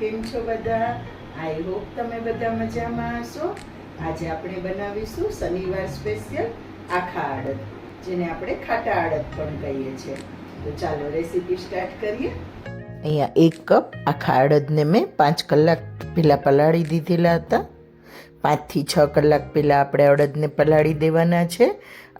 કેમ છો બધા? આઈ હોપ તમે બધા મજામાં હશો. આજે આપણે બનાવીશું શનિવાર સ્પેશિયલ આખા અડદ જેને આપણે ખાટા અડદ પણ કહીએ છીએ. તો ચાલો રેસીપી સ્ટાર્ટ કરીએ. અહીંયા એક કપ આખા અડદને મેં પાંચ કલાક પહેલાં પલાળી દીધેલા હતા. પાંચથી છ કલાક પહેલાં આપણે અડદને પલાળી દેવાના છે,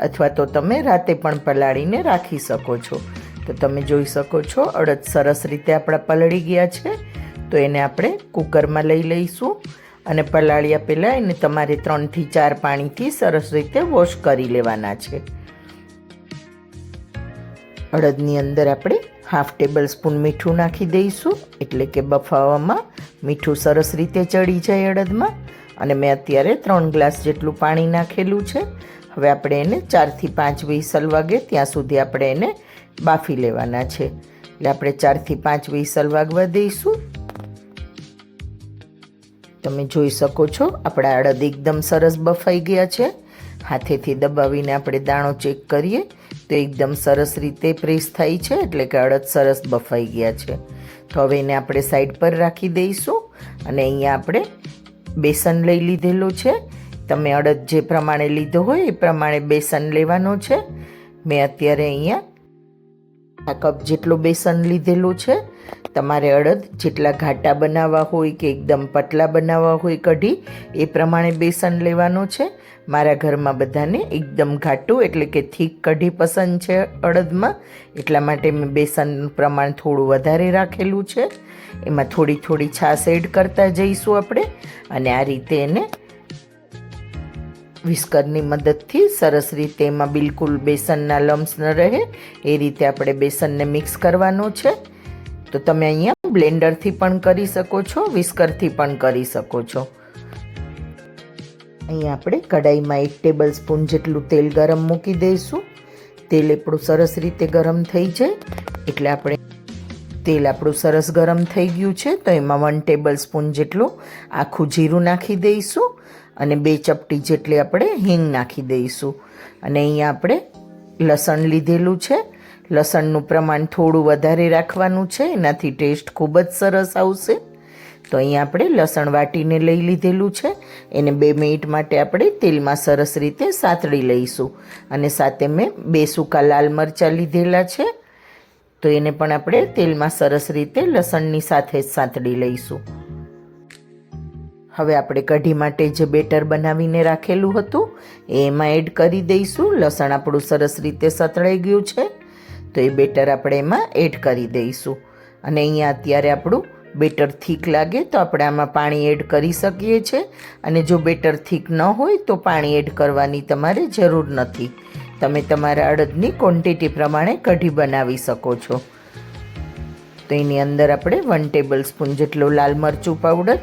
અથવા તો તમે રાતે પણ પલાળીને રાખી શકો છો. તો તમે જોઈ શકો છો, અડદ સરસ રીતે આપણા પલળી ગયા છે. તો એને આપણે કુકરમાં લઈ લઈશું અને પલાળ્યા પહેલાં એને તમારે ત્રણથી ચાર પાણીથી સરસ રીતે વોશ કરી લેવાના છે. અડદની અંદર આપણે હાફ ટેબલ સ્પૂન મીઠું નાખી દઈશું, એટલે કે બફાવામાં મીઠું સરસ રીતે ચડી જાય અડદમાં. અને મેં અત્યારે ત્રણ ગ્લાસ જેટલું પાણી નાખેલું છે. હવે આપણે એને ચારથી પાંચ વિસલ વાગે ત્યાં સુધી આપણે એને બાફી લેવાના છે. એટલે આપણે ચારથી પાંચ વિસલ વાગવા દઈશું. તમે જોઈ શકો છો, આપણા અડદ એકદમ સરસ બફાઈ ગયા છે. હાથેથી દબાવીને આપણે દાણો ચેક કરીએ, તો એકદમ સરસ રીતે પ્રેસ થાય છે, એટલે કે અડદ સરસ બફાઈ ગયા છે. તો હવે એને આપણે સાઈડ પર રાખી દઈશું અને અહીંયા આપણે બેસન લઈ લીધેલું છે. તમે અડદ જે પ્રમાણે લીધો હોય એ પ્રમાણે બેસન લેવાનો છે. મેં અત્યારે અહીંયા આ કપ જેટલું બેસન લીધેલું છે. તમારે અડદ જેટલા ઘાટા બનાવવા હોય કે એકદમ પતલા બનાવવા હોય કઢી, એ પ્રમાણે બેસન લેવાનું છે. મારા ઘરમાં બધાને એકદમ ઘાટું એટલે કે થીક કઢી પસંદ છે અડદમાં. એટલા માટે મેં બેસનનું પ્રમાણ થોડું વધારે રાખેલું છે. એમાં થોડી થોડી છાશ એડ કરતા જઈશું આપણે અને આ રીતે એને વિસ્કરની મદદથી સરસ રીતે એમાં બિલકુલ બેસનના લમ્સ ન રહે. એ રીતે આપણે બેસનને મિક્સ કરવાનું છે. તો તમે અહીંયા બ્લેન્ડરથી પણ કરી શકો છો, વિસ્કરથી પણ કરી શકો છો. અહીંયા આપણે કડાઈમાં એક ટેબલ સ્પૂન જેટલું તેલ ગરમ મૂકી દઈશું. તેલ આપણું સરસ રીતે ગરમ થઈ જાય. એટલે આપણે તેલ આપણું સરસ ગરમ થઈ ગયું છે, તો એમાં વન ટેબલ સ્પૂન જેટલું આખું જીરું નાખી દઈશું અને બે ચપટી જેટલી આપણે હિંગ નાખી દઈશું. અને અહીંયા આપણે લસણ લીધેલું છે. લસણનું પ્રમાણ થોડું વધારે રાખવાનું છે, એનાથી ટેસ્ટ ખૂબ જ સરસ આવશે. તો અહીં આપણે લસણ વાટીને લઈ લીધેલું છે. એને બે મિનિટ માટે આપણે તેલમાં સરસ રીતે સાતળી લઈશું. અને સાથે મેં બે સૂકા લાલ મરચાં લીધેલા છે. તો એને પણ આપણે તેલમાં સરસ રીતે લસણની સાથે જ સાંતળી લઈશું. હવે આપણે કઢી માટે જે બેટર બનાવીને રાખેલું હતું, એમાં એડ કરી દઈશું. લસણ આપણું સરસ રીતે સતળાઈ ગયું છે. તો એ બેટર આપણે એમાં એડ કરી દઈશું. અને અહીંયા અત્યારે આપણું બેટર થીક લાગે તો આપણે આમાં પાણી એડ કરી શકીએ છીએ અને જો બેટર થીક ન હોય તો પાણી એડ કરવાની તમારે જરૂર નથી. તમે તમારા અડદની ક્વોન્ટિટી પ્રમાણે કઢી બનાવી શકો છો. તો એની અંદર આપણે વન ટેબલ સ્પૂન જેટલો લાલ મરચું પાવડર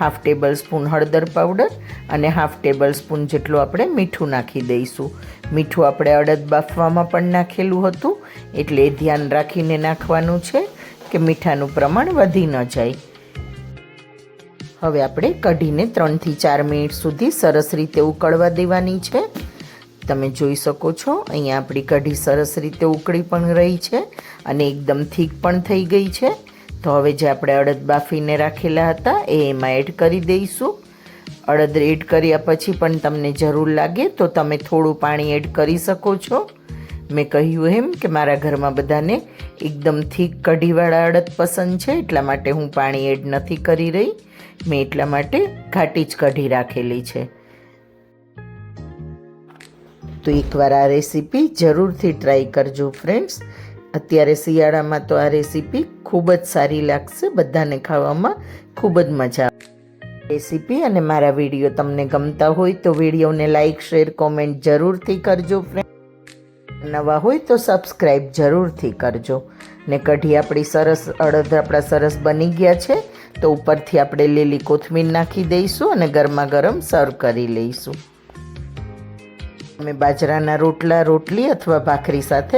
હાફ ટેબલ સ્પૂન હળદર પાવડર અને હાફ ટેબલ સ્પૂન જેટલું આપણે મીઠું નાખી દઈશું. મીઠું આપણે અડદ બાફવામાં પણ નાખેલું હતું, એટલે એ ધ્યાન રાખીને નાખવાનું છે કે મીઠાનું પ્રમાણ વધી ન જાય. હવે આપણે કઢીને ત્રણથી ચાર મિનિટ સુધી સરસ રીતે ઉકળવા દેવાની છે. તમે જોઈ શકો છો, અહીંયા આપણી કઢી સરસ રીતે ઉકળી પણ રહી છે અને એકદમ થીક પણ થઈ ગઈ છે. તો હવે જે આપણે અડદ બાફીને રાખેલા હતા, એ એમાં એડ કરી દઈશું. અડદ એડ કર્યા પછી પણ તમને જરૂર લાગે તો તમે થોડું પાણી એડ કરી શકો છો. મેં કહ્યું એમ કે મારા ઘરમાં બધાને એકદમ થીક કઢીવાળા અડદ પસંદ છે, એટલા માટે હું પાણી એડ નથી કરી રહી. મેં એટલા માટે ઘાટી જ કઢી રાખેલી છે. તો એકવાર આ રેસીપી જરૂરથી ટ્રાય કરજો ફ્રેન્ડ્સ અત્યારે શિયાળામાં તો આ રેસીપી ખૂબ જ સારી લાગશે બધાને ખાવામાં. ખૂબ જ મજા રેસીપી અને મારા વીડિયો તમને ગમતા હોય તો વિડીયોને લાઇક શેર, કોમેન્ટ જરૂરથી કરજો ફ્રેન્ડ નવા હોય તો સબસ્ક્રાઈબ જરૂરથી કરજો. ને કઢી આપણી સરસ અડદ આપણા સરસ બની ગયા છે, તો ઉપરથી આપણે લીલી કોથમીર નાખી દઈશું અને ગરમા ગરમ સર્વ કરી લઈશું. અમે બાજરાના રોટલા, રોટલી અથવા ભાખરી સાથે